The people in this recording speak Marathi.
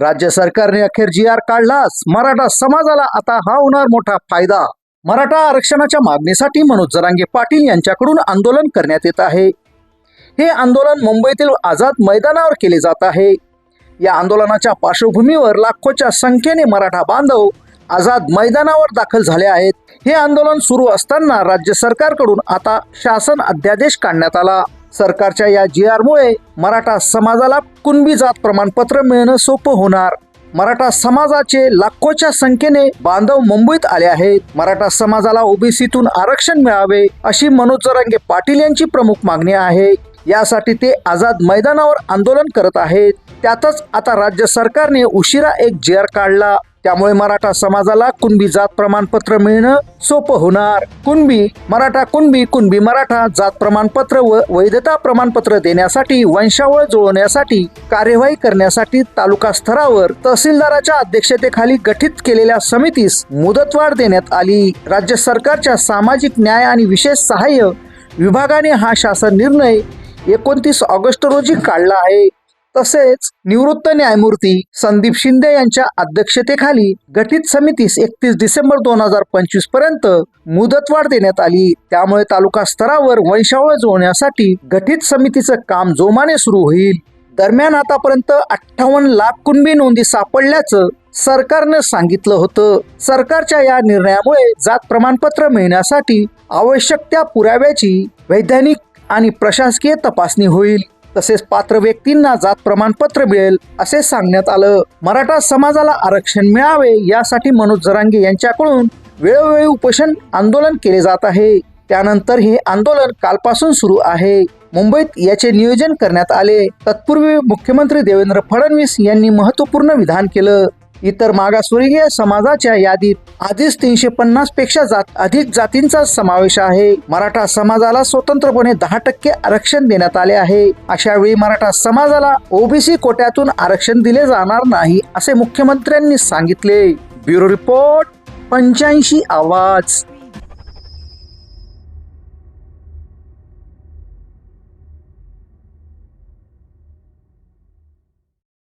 राज्य सरकारने अखेर जी आर काढलाच. मराठा समाजाला आता हा होणार मोठा फायदा. मराठा आरक्षणाच्या मागणीसाठी मनोज जरांगे पाटील यांच्याकडून आंदोलन करण्यात येत आहे. हे आंदोलन मुंबईतील आझाद मैदानावर केले जात आहे. या आंदोलनाच्या पार्श्वभूमीवर लाखोच्या संख्येने मराठा बांधव आझाद मैदानावर दाखल झाले आहेत. हे आंदोलन सुरू असताना राज्य सरकारकडून आता शासन अध्यादेश काढण्यात आला. सरकारच्या या जी आरमुळे मराठा समाजाला कुणबी जात प्रमाणपत्र मिळणं सोपं होणार. मराठा समाजाचे लाखोच्या संख्येने बांधव मुंबईत आले आहेत. मराठा समाजाला ओबीसीतून आरक्षण मिळावे अशी मनोज जरांगे पाटील यांची प्रमुख मागणी आहे. यासाठी ते आझाद मैदानावर आंदोलन करत आहेत. त्यातच आता राज्य सरकारने उशिरा एक जे आर काढला. त्यामुळे मराठा समाजाला कुणबी जात प्रमाणपत्र मिळणं सोपं होणार. कुणबी मराठा कुणबी कुणबी मराठा जात प्रमाणपत्र व वैधता प्रमाणपत्र देण्यासाठी वंशावळ जुळवण्यासाठी कार्यवाही करण्यासाठी तालुका स्तरावर तहसीलदाराच्या अध्यक्षतेखाली गठीत केलेल्या समितीस मुदतवाढ देण्यात आली. राज्य सरकारच्या सामाजिक न्याय आणि विशेष सहाय्य विभागाने हा शासन निर्णय एकोणतीस ऑगस्ट रोजी काढला आहे. तसेच निवृत्त न्यायमूर्ती संदीप शिंदे यांच्या अध्यक्षतेखाली गठीत समितीस एकतीस डिसेंबर दोन हजार पंचवीसपर्यंत मुदतवाढ देण्यात आली. त्यामुळे तालुका स्तरावर वंशावळ जोडण्यासाठी गठीत समितीचं काम जोमाने सुरू होईल. दरम्यान आतापर्यंत अठ्ठावन्न लाख कुणबी नोंदी सापडल्याचं सरकारनं सांगितलं होतं. सरकारच्या या निर्णयामुळे जात प्रमाणपत्र मिळण्यासाठी आवश्यक त्या पुराव्याची वैधानिक आणि प्रशासकीय तपासणी होईल. तसेच पात्र व्यक्तींना जात प्रमाणपत्र मिळेल असे सांगण्यात आलं. मराठा समाजाला आरक्षण मिळावे यासाठी मनोज जरांगे यांच्याकडून वेळोवेळी उपोषण आंदोलन केले जात आहे. त्यानंतर हे आंदोलन कालपासून सुरू आहे. मुंबईत याचे नियोजन करण्यात आले. तत्पूर्वी मुख्यमंत्री देवेंद्र फडणवीस यांनी महत्त्वपूर्ण विधान केलं. इतर मागासवर्गीय समाजाच्या यादीत आधीच तीनशे पन्नासपेक्षा जात अधिक जातींचा समावेश आहे. मराठा समाजाला स्वतंत्रपणे दहा टक्के आरक्षण देण्यात आले आहे. अशा वेळी मराठा समाजाला ओबीसी कोट्यातून आरक्षण दिले जाणार नाही असे मुख्यमंत्र्यांनी सांगितले. ब्युरो रिपोर्ट पंच्याऐंशी आवाज.